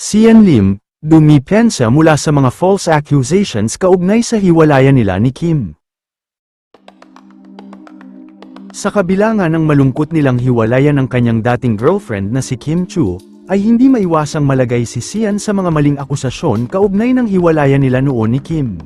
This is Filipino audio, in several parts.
Sian Lim, dumipensa mula sa mga false accusations kaugnay sa hiwalayan nila ni Kim. Sa kabila nga ng malungkot nilang hiwalayan ng kanyang dating girlfriend na si Kim Chu, ay hindi maiwasang malagay si Sian sa mga maling akusasyon kaugnay ng hiwalayan nila noon ni Kim.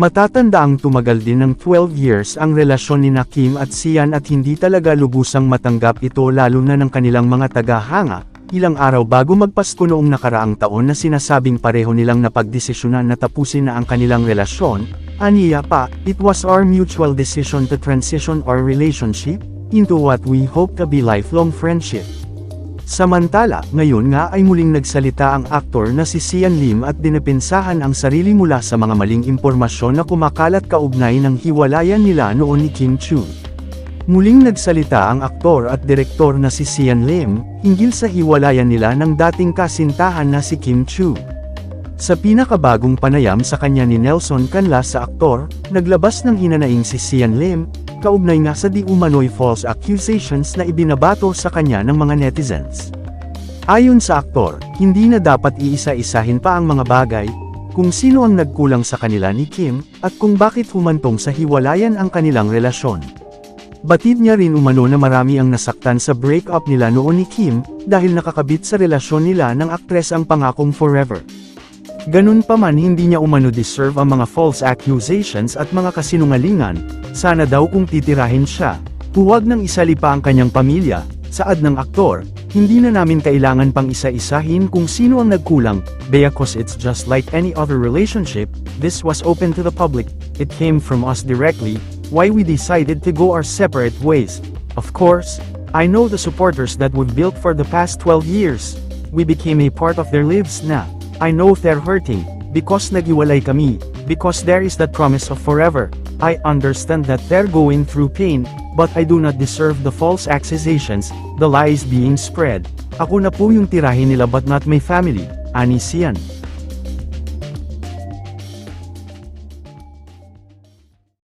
Matatanda ang tumagal din ng 12 years ang relasyon ni na Kim at Sian at hindi talaga lubusang matanggap ito lalo na ng kanilang mga tagahanga, ilang araw bago magpasko noong nakaraang taon na sinasabing pareho nilang napagdesisyonan na tapusin na ang kanilang relasyon, aniya pa, it was our mutual decision to transition our relationship into what we hope to be lifelong friendship. Samantala, ngayon nga ay muling nagsalita ang aktor na si Sian Lim at dinipensahan ang sarili mula sa mga maling impormasyon na kumakalat kaugnay ng hiwalayan nila noon ni Kim Chu. Muling nagsalita ang aktor at direktor na si Sian Lim, hinggil sa hiwalayan nila ng dating kasintahan na si Kim Chu. Sa pinakabagong panayam sa kanya ni Nelson Canlas sa aktor, naglabas ng hinanaing si Sian Lim, kaugnay nga sa di umano'y false accusations na ibinabato sa kanya ng mga netizens. Ayon sa aktor, hindi na dapat iisa-isahin pa ang mga bagay, kung sino ang nagkulang sa kanila ni Kim, at kung bakit humantong sa hiwalayan ang kanilang relasyon. Batid niya rin umano na marami ang nasaktan sa breakup nila noon ni Kim, dahil nakakabit sa relasyon nila ng aktres ang pangakong forever. Ganun pa man hindi niya umano deserve ang mga false accusations at mga kasinungalingan, sana daw kung titirahin siya, huwag nang isalipa ang kanyang pamilya, saad ng aktor, hindi na namin kailangan pang isa-isahin kung sino ang nagkulang, because it's just like any other relationship, this was open to the public, it came from us directly, why we decided to go our separate ways. Of course, I know the supporters that we've built for the past 12 years. We became a part of their lives na. I know they're hurting, because nagiwalay kami, because there is that promise of forever. I understand that they're going through pain, but I do not deserve the false accusations, the lies being spread. Ako na po yung tirahin nila but not my family, ani Sian.